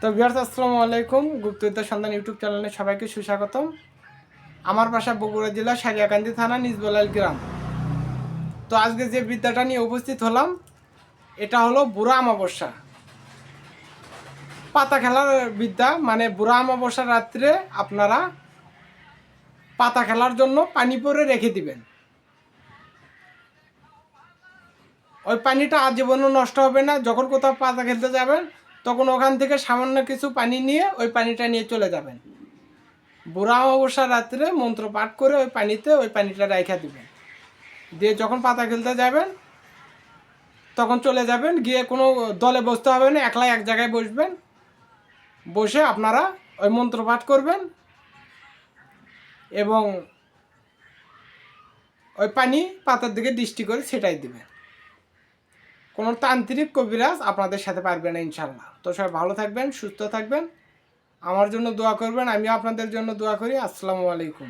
তো বিহার্স আসসালামু আলাইকুম। গুপ্তবিদ্যা সন্ধান ইউটিউব চ্যানেলে সবাইকে সুস্বাগতম। আমার বাসা বগুড়া জেলা সারিয়াকান্দি থানা নিজবলাল গ্রাম। তো আজকে যে বিদ্যাটা নিয়ে উপস্থিত হলাম, এটা হলো বুড়া অমাবস্যা। পাতা খেলার বিদ্যা মানে বুড়া অমাবস্যা রাত্রে আপনারা পাতা খেলার জন্য পানি পরে রেখে দিবেন। ওই পানিটা আজীবনও নষ্ট হবে না, যখন কোথাও পাতা খেলতে যাবেন তখন ওখান থেকে সামান্য কিছু পানি নিয়ে ওই পানিটা নিয়ে চলে যাবেন। বুড়া অমাবস্যা রাত্রে মন্ত্র পাঠ করে ওই পানিতে ওই পানিটা রাইখা দিবেন। দিয়ে যখন পাতা খেলতে যাবেন, তখন চলে যাবেন, গিয়ে কোনো দলে বসতে হবে না, একলা এক জায়গায় বসবেন। বসে আপনারা ওই মন্ত্র পাঠ করবেন এবং ওই পানি পাতার দিকে দৃষ্টি করে সেটাই দিবেন। কোনো তান্ত্রিক কবিরাজ আপনাদের সাথে পারবে না ইনশাল্লাহ তো সবাই ভালো থাকবেন, সুস্থ থাকবেন। আমার জন্য দোয়া করবেন, আমিও আপনাদের জন্য দোয়া করি। আসসালামু আলাইকুম।